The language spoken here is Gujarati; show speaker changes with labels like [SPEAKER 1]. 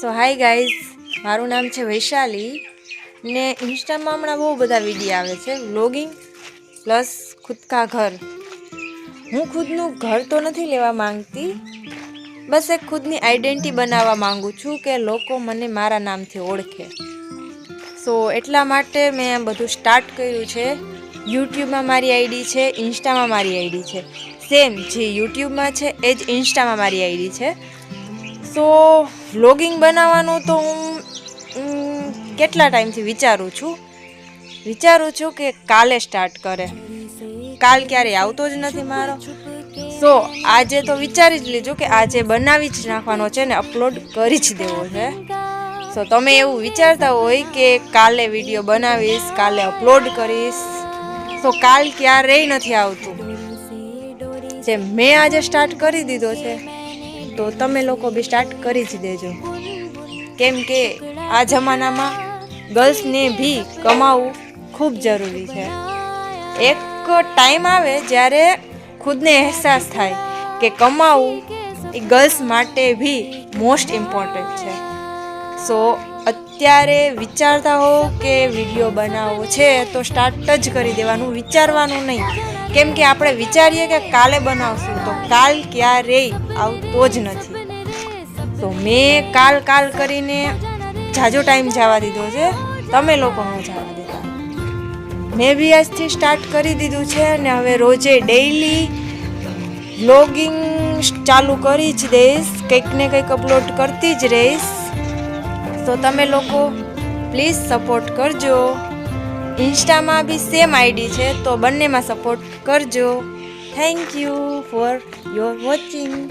[SPEAKER 1] સો હાય ગાઈઝ મારું નામ છે વૈશાલી. ને ઇન્સ્ટામાં હમણાં બહુ બધા વીડિયો આવે છે. વ્લોગિંગ પ્લસ ખુદકા ઘર. હું ખુદનું ઘર તો નથી લેવા માંગતી. બસ એક ખુદની આઈડેન્ટિટી બનાવવા માગું છું કે લોકો મને મારા નામથી ઓળખે. સો એટલા માટે મેં બધું સ્ટાર્ટ કર્યું છે. યુટ્યુબમાં મારી આઈડી છે ઇન્સ્ટામાં મારી આઈડી છે. સેમ જે યુટ્યુબમાં છે, એ જ ઇન્સ્ટામાં મારી આઈડી છે. સો વ્લોગિંગ બનાવવાનું તો હું કેટલા ટાઈમથી વિચારું છું? વિચારું છું કે કાલે સ્ટાર્ટ કરે. કાલ ક્યારેય આવતો જ નથી મારો. સો આજે તો વિચારી જ લીધું કે આજે બનાવી જ નાખવાનો છે ને અપલોડ કરી જ દેવો છે. સો તમે એવું વિચારતા હોય કે કાલે વીડિયો બનાવીશ, કાલે અપલોડ કરીશ. તો કાલ ક્યારેય નથી આવતું. જે મેં આજે સ્ટાર્ટ કરી દીધો છે. તો તમે લોકો બી સ્ટાર્ટ કરી જ દેજો. કેમ કે આ જમાનામાં ગર્લ્સને બી કમાવું ખૂબ જરૂરી છે. એક ટાઈમ આવે જ્યારે ખુદને અહેસાસ થાય કે કમાવું એ ગર્લ્સ માટે બી મોસ્ટ ઇમ્પોર્ટન્ટ છે. સો અત્યારે વિચારતા હો કે વીડિયો બનાવવો છે તો સ્ટાર્ટ જ કરી દેવાનું, વિચારવાનું નહીં. કેમ કે આપણે વિચારીએ કે કાલે બનાવશું, તો કાલ ક્યારેય આવતો જ નથી. તો મેં કાલ કાલ કરીને જાજો ટાઈમ જવા દીધો છે. તમે લોકો ન જવા દેતા. મેં બી આજથી સ્ટાર્ટ કરી દીધું છે અને હવે રોજે ડેઈલી બ્લોગિંગ ચાલુ કરી જ દઈશ. કંઈક ને કંઈક અપલોડ કરતી જ રહીશ. તો તમે લોકો પ્લીઝ સપોર્ટ કરજો. ઇન્સ્ટામાં બી સેમ આઈડી છે, તો બંનેમાં સપોર્ટ કરજો. Thank you for your watching